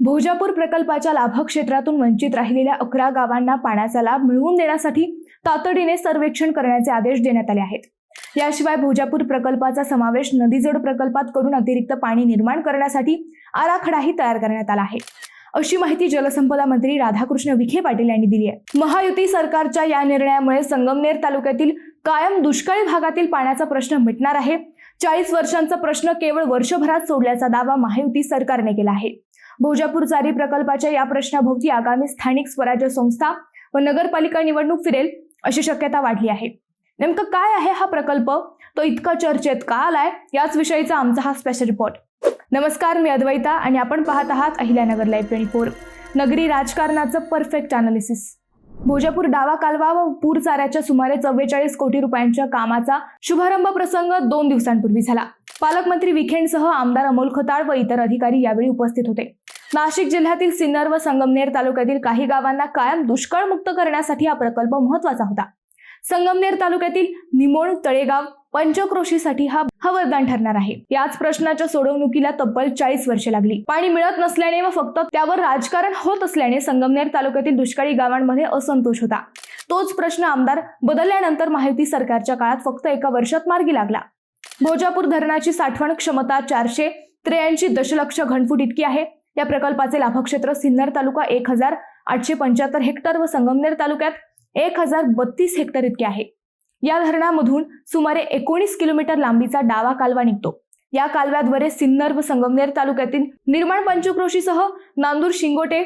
भोजापूर प्रकल्पाच्या लाभक्षेत्रातून वंचित राहिलेल्या अकरा गावांना पाण्याचा लाभ मिळवून देण्यासाठी तातडीने सर्वेक्षण करण्याचे आदेश देण्यात आले आहेत. याशिवाय भोजापूर प्रकल्पाचा समावेश नदीजोड प्रकल्पात करून अतिरिक्त पाणी निर्माण करण्यासाठी आराखडाही तयार करण्यात आला आहे. अशी माहिती जलसंपदा मंत्री राधाकृष्ण विखे पाटील यांनी दिली आहे. महायुती सरकारच्या या निर्णयामुळे संगमनेर तालुक्यातील कायम दुष्काळी भागातील पाण्याचा प्रश्न मिटणार आहे. चाळीस वर्षांचा प्रश्न केवळ वर्षभरात सोडल्याचा दावा महायुती सरकारने केला आहे. भोजापूर चारी प्रकल्पाच्या या प्रश्नाभोवती आगामी स्थानिक स्वराज्य संस्था व नगरपालिका निवडणूक फिरेल अशी शक्यता वाढली आहे. नेमकं काय आहे हा प्रकल्प? तो इतका चर्चेत का आलाय? याच विषयीचा आमचा हा स्पेशल रिपोर्ट नमस्कार मी अद्वैता आणि आपण पाहत आहात अहिल्यानगर लाईव्ह ट्वेंटी फोर नगरी राजकारणाचं परफेक्ट अनालिसिस भोजापूर डावा कालवा व पूर चाऱ्याच्या सुमारे चव्वेचाळीस कोटी रुपयांच्या कामाचा शुभारंभ प्रसंग दोन दिवसांपूर्वी झाला. पालकमंत्री विखेंडसह आमदार अमोल खताळ व इतर अधिकारी यावेळी उपस्थित होते. नाशिक जिल्ह्यातील सिन्नर व संगमनेर तालुक्यातील काही गावांना कायम दुष्काळमुक्त करण्यासाठी हा प्रकल्प महत्त्वाचा होता. संगमनेर तालुक्यातील निमोण तळेगाव पंचक्रोशीसाठी हा हा वरदान ठरणार आहे. याच प्रश्नाच्या सोडवणुकीला तब्बल चाळीस वर्षे लागली. पाणी मिळत नसल्याने व फक्त त्यावर राजकारण होत असल्याने संगमनेर तालुक्यातील दुष्काळी गावांमध्ये असंतोष होता. तोच प्रश्न आमदार बदलल्यानंतर माहिती सरकारच्या काळात फक्त एका वर्षात मार्गी लागला. भोजापूर धरणाची साठवण क्षमता चारशे त्र्याऐंशी दशलक्ष घनफूट इतकी आहे. या प्रकल्पाचे लाभक्षेत्र सिन्नर तालुका एक हजार आठशे पंच्याहत्तर हेक्टर व संगमनेर तालुक्यात एक हजार बत्तीस हेक्टर इतके आहे. या धरणामधून सुमारे एकोणीस किलोमीटर लांबीचा डावा कालवा निघतो. या कालव्याद्वारे सिन्नर व संगमनेर तालुक्यातील निर्माण पंचक्रोशीसह नांदूर शिंगोटे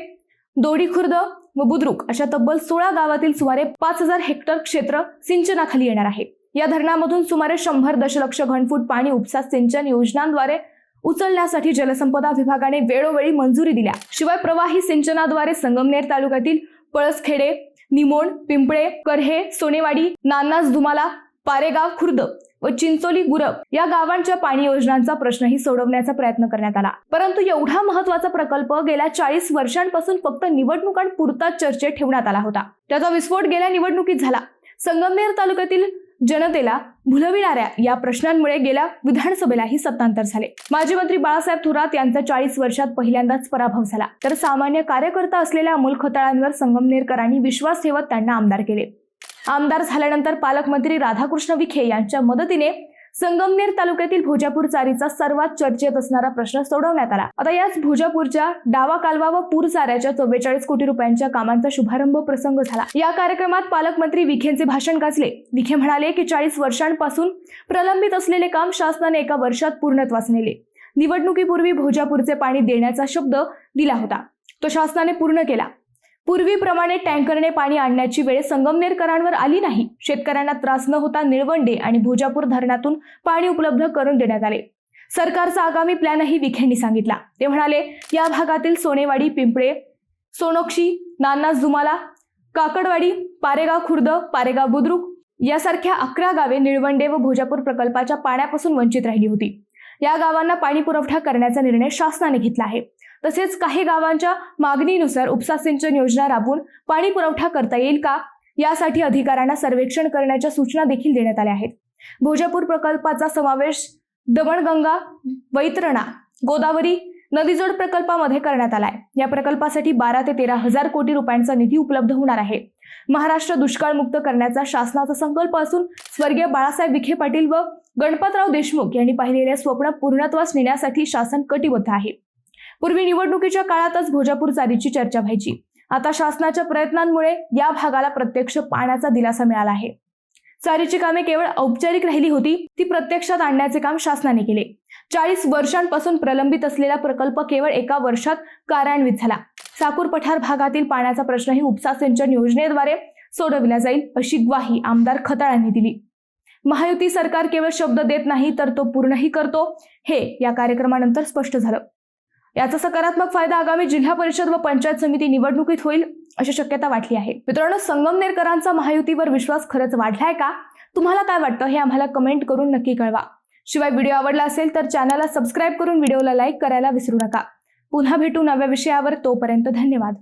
दोडीखुर्द व बुद्रुक अशा तब्बल सोळा गावातील सुमारे पाच हजार हेक्टर क्षेत्र सिंचनाखाली येणार आहे. या धरणामधून सुमारे शंभर दशलक्ष घनफूट पाणी उपसा सिंचन योजनांद्वारे उचलण्यासाठी जलसंपदा विभागाने वेळोवेळी मंजुरी दिल्या. शिवाय प्रवाही सिंचनाद्वारे संगमनेर तालुक्यातील पळसखेडे निमोण पिंपळे करहे सोनेवाडी नान्नास धुमाला पारेगाव खुर्द व चिंचोली गुरब या गावांच्या पाणी योजनांचा प्रश्नही सोडवण्याचा प्रयत्न करण्यात आला. परंतु एवढा महत्त्वाचा प्रकल्प गेल्या चाळीस वर्षांपासून फक्त निवडणुकांपुरताच चर्चेत ठेवण्यात आला होता. त्याचा विस्फोट गेल्या निवडणुकीत झाला. संगमनेर तालुक्यातील जनतेला भुलविणाऱ्या या प्रश्नांमुळे गेल्या विधानसभेलाही सत्तांतर झाले. माजी मंत्री बाळासाहेब थोरात यांचा चाळीस वर्षात पहिल्यांदाच पराभव झाला. तर सामान्य कार्यकर्ता असलेल्या अमोल खताळांवर संगमनेरकरांनी विश्वास ठेवत त्यांना आमदार केले. आमदार झाल्यानंतर पालकमंत्री राधाकृष्ण विखे यांच्या मदतीने संगमनेर तालुक्यातील भोजापूर चारीचा सर्वात चर्चेत असणारा प्रश्न सोडवण्यात आला. आता याच भोजापूरच्या डावा कालवा व पूर चाऱ्याच्या चव्वेचाळीस कोटी रुपयांच्या कामांचा शुभारंभ प्रसंग झाला. या कार्यक्रमात पालकमंत्री विखेंचे भाषण गाजले. विखे म्हणाले की चाळीस वर्षांपासून प्रलंबित असलेले काम शासनाने एका वर्षात पूर्णत्वास नेले. निवडणुकीपूर्वी भोजापूरचे पाणी देण्याचा शब्द दिला होता. तो शासनाने पूर्ण केला. पूर्वीप्रमाणे टँकरने पाणी आणण्याची वेळ संगमनेरकरांवर आली नाही. शेतकऱ्यांना त्रास न होता निळवंडे आणि भोजापूर धरणातून पाणी उपलब्ध करून देण्यात आले. सरकारचा आगामी प्लॅनही विखेंनी सांगितला. ते म्हणाले या भागातील सोनेवाडी पिंपळे सोनोक्षी नाना जुमाला काकडवाडी पारेगाव खुर्द पारेगाव बुद्रुक यासारख्या अकरा गावे निळवंडे व भोजापूर प्रकल्पाच्या पाण्यापासून वंचित राहिली होती. या गावांना पाणी पुरवठा करण्याचा निर्णय शासनाने घेतला आहे. तसेच काही गावांच्या मागणीनुसार उपसा सिंचन योजना राबवून पाणी पुरवठा करता येईल का यासाठी अधिकाऱ्यांना सर्वेक्षण करण्याच्या सूचना देखील देण्यात आल्या आहेत. भोजापूर प्रकल्पाचा समावेश दमणगंगा वैतरणा गोदावरी नदीजोड प्रकल्पामध्ये करण्यात आलाय या प्रकल्पासाठी बारा ते तेरा हजार कोटी रुपयांचा निधी उपलब्ध होणार आहे. महाराष्ट्र दुष्काळमुक्त करण्याचा शासनाचा संकल्प असून स्वर्गीय बाळासाहेब विखे पाटील व गणपतराव देशमुख यांनी पाहिलेले स्वप्न पूर्णत्वास नेण्यासाठी शासन कटिबद्ध आहे. पूर्वी निवडणुकीच्या काळातच भोजापूर चारीची चर्चा व्हायची. आता शासनाच्या प्रयत्नांमुळे या भागाला प्रत्यक्ष पाण्याचा दिलासा मिळाला आहे. चारीची कामे केवळ औपचारिक राहिली होती ती प्रत्यक्षात आणण्याचे काम शासनाने केले. चाळीस वर्षांपासून प्रलंबित असलेला प्रकल्प केवळ एका वर्षात कार्यान्वित झाला. साकूर पठार भागातील पाण्याचा प्रश्नही उपसा सिंचन योजनेद्वारे सोडविला जाईल अशी ग्वाही आमदार खताळांनी दिली. महायुती सरकार केवळ शब्द देत नाही तर तो पूर्णही करतो हे या कार्यक्रमानंतर स्पष्ट झालं. याचा सकारात्मक फायदा आगामी जिल्हा परिषद व पंचायत समिती निवडणुकीत होईल अशी शक्यता वाटली आहे. मित्रांनो संगमनेरकरांचा महायुतीवर विश्वास खरंच वाढलाय का? तुम्हाला काय वाटतं हे आम्हाला कमेंट करून नक्की कळवा. शिवाय व्हिडिओ आवडला असेल तर चॅनलला सबस्क्राईब करून व्हिडिओला लाईक करायला विसरू नका. पुन्हा भेटू नव्या विषयावर तोपर्यंत धन्यवाद.